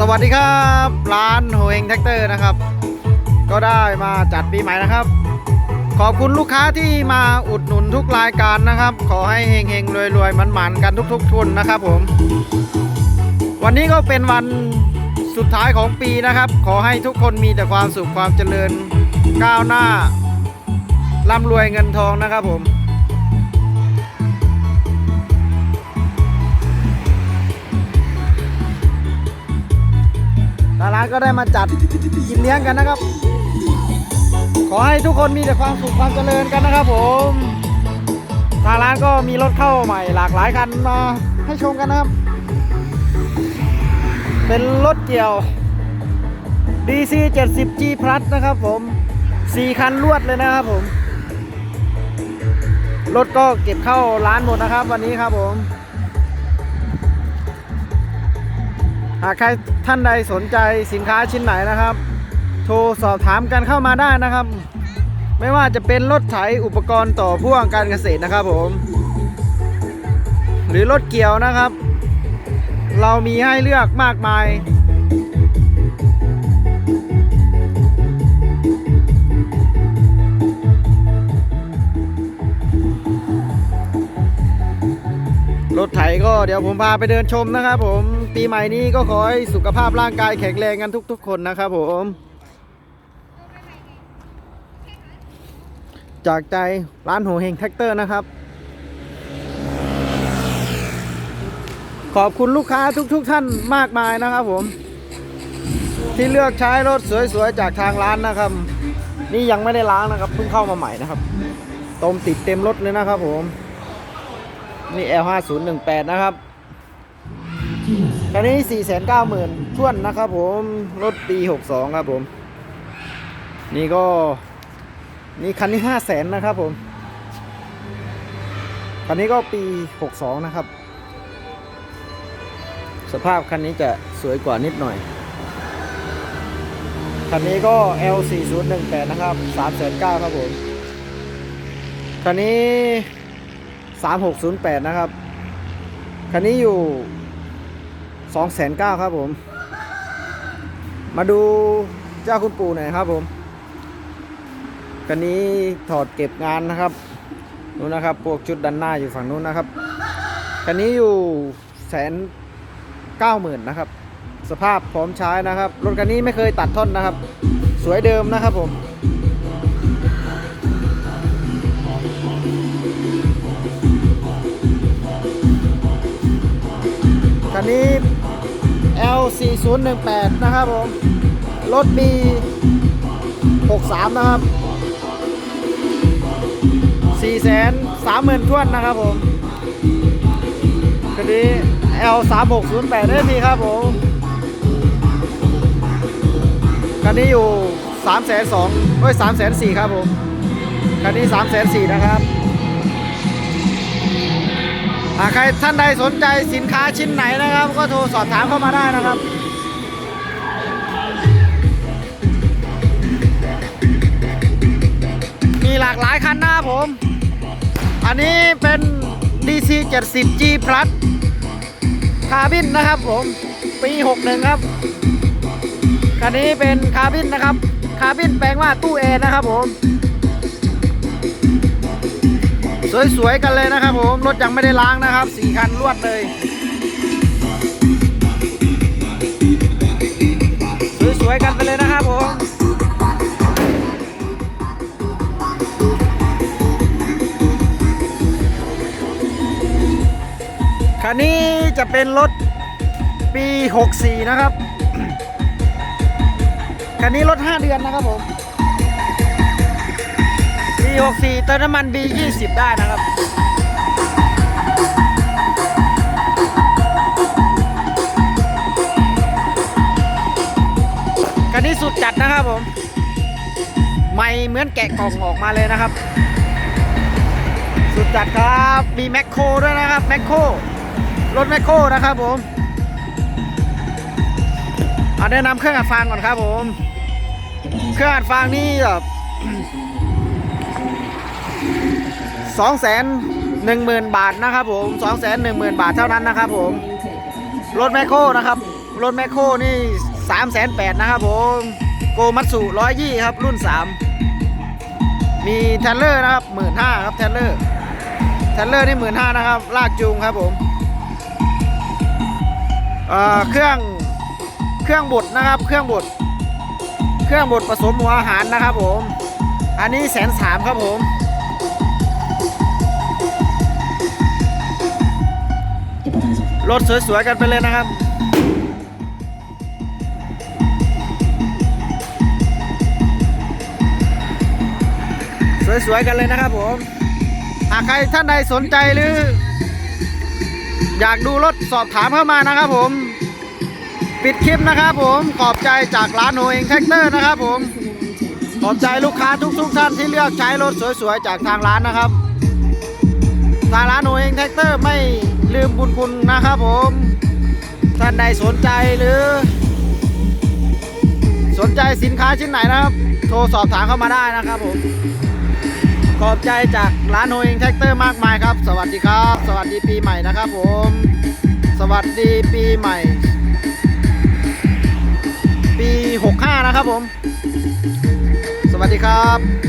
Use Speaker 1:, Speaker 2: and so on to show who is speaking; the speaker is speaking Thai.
Speaker 1: สวัสดีครับ ร้านโฮเฮงแท็กเตอร์นะครับ ก็ได้มาจัดปีใหม่นะครับ ขอบคุณลูกค้าที่มาอุดหนุนทุกรายการนะครับ ขอให้เฮงเฮงรวยรวยมันหมันกันทุกๆทุนนะครับผม วันนี้ก็เป็นวันสุดท้ายของปีนะครับ ขอให้ทุกคนมีแต่ความสุขความเจริญก้าวหน้าร่ำรวยเงินทองนะครับผม ทางร้านก็ได้มาจัดกินเลี้ยงกันนะครับ ขอให้ทุกคนมีแต่ความสุขความเจริญกันนะครับ ผมทางร้านก็มีรถเข้าใหม่หลากหลายคันมาให้ชมกันนะครับ เป็นรถเกี่ยว DC 70 G Plus นะครับผม4คันรวดเลยนะครับผม รถก็เก็บเข้าร้านหมดนะครับ วันนี้ครับผมากใครท่านใดสนใจสินค้าชิ้นไหนนะครับ โทรสอบถามกันเข้ามาได้นะครับ ไม่ว่าจะเป็นรถไถอุปกรณ์ต่อพ่วงการเกษตรนะครับผม หรือรถเกี่ยวนะครับ เรามีให้เลือกมากมายรถไถก็เดี๋ยวผมพาไปเดินชมนะครับผม ปีใหม่นี้ก็ขอให้สุขภาพร่างกายแข็งแรงกันทุก ๆ คนนะครับผม จากใจร้านโหเฮงแท็กเตอร์นะครับ ขอบคุณลูกค้าทุก ๆ ท่านมากมายนะครับผม ที่เลือกใช้รถสวยๆ จากทางร้านนะครับ นี่ยังไม่ได้ล้างนะครับเพิ่งเข้ามาใหม่นะครับต้มติดเต็มรถเลยนะครับผม นี่ L5018 นะครับ คันนี้ 490,000ท่วนนะครับผม รถปี 62 ครับผม นี่ก็ นี่คันนี้ 500,000 นะครับผม คันนี้ก็ปี 62 นะครับ สภาพคันนี้จะสวยกว่านิดหน่อย คันนี้ก็ L4018 นะครับ309,000ครับผม คันนี้ 3608 นะครับ คันนี้อยู่ 209,000ครับผม มาดูเจ้าคุณปู่หน่อยครับผมคันนี้ถอดเก็บงานนะครับนู้นนะครับ พวกชุดดันหน้าอยู่ฝั่งนู้นนะครับคันนี้อยู่แสนเก้าหมื่นนะครับ สภาพพร้อมใช้นะครับ รถคันนี้ไม่เคยตัดท่อนนะครับ สวยเดิมนะครับผมคันนี้ L4018 นะครับผม รถปี 63 นะครับ 4 3 0 0 0 0ทวนนะครับผมคันนี้ L3608 ได้พี่ครับผม คันนี้อยู่ 3 2 0 0 0เอ้ย3 4 0 0 0ครับผม คันนี้ 3 4 0 0 0นะครับ ใครท่านใดสนใจสินค้าชิ้นไหนนะครับ ก็โทรสอบถามเข้ามาได้นะครับมีหลากหลายคันนะครับผม อันนี้เป็น DC 70 G Plus คาร์บินนะครับผม ปี 61 ครับ คันนี้เป็นคาร์บินนะครับ คาร์บินแปลงว่าตู้เอนะครับผม สวยๆกันเลยนะครับผมรถยังไม่ได้ล้างนะครับสี่คันรวดเลยสวยๆกันไปเลยนะครับผมคันนี้จะเป็นรถปี 64 นะครับ คันนี้รถ 5 เดือนนะครับผม ปี64เติมน้ำมัน B20 ได้นะครับคันนี้สุดจัดนะครับผม ไม่เหมือนแกะกล่องออกมาเลยนะครับ สุดจัดครับ มีแมคโครด้วยนะครับ แมคโครรถแมคโครนะครับผมเอาแนะนำเครื่องอัดฟางก่อนครับผม เครื่องอัดฟางนี่แบบ สองแสนหนึ่งหมื่นบาทนะครับผมสองแสนหนึ่งหมื่นบาทเท่านั้นนะครับผม รถแมคโครนะครับรถแมคโครนี่สามแสนแปดนะครับผมโกมัตสุร้อยยี่ครับรุ่นสามมีแทนเลอร์นะครับหมื่นห้าครับแทนเลอร์แทนเลอร์นี่หมื่นห้านะครับ ลากจูงครับผมเอ่อเครื่องเครื่องบดนะครับ เครื่องบดเครื่องบดผสมหัวอาหารนะครับผม อันนี้แสนสามครับผม รถสวยๆกันไปเลยนะครับสวยๆกันเลยนะครับผม หากใครท่านใดสนใจหรือ อยากดูรถสอบถามเข้ามานะครับผม ปิดคลิปนะครับผมขอบใจจากร้านโฮเองแท็กเตอร์นะครับผม ขอบใจลูกค้าทุกๆท่านที่เลือกใช้รถสวยๆจากทางร้านนะครับ ทางร้านโฮเองแท็กเตอร์ไม่ ลืมบุญคุณนะครับผม ท่านใดสนใจหรือ สนใจสินค้าชิ้นไหนนะครับ โทรสอบถามเข้ามาได้นะครับผม ขอบใจจากร้านโฮเองแท็กเตอร์มากมายครับ สวัสดีครับ สวัสดีปีใหม่นะครับผม สวัสดีปีใหม่ ปี 65 นะครับผม สวัสดีครับ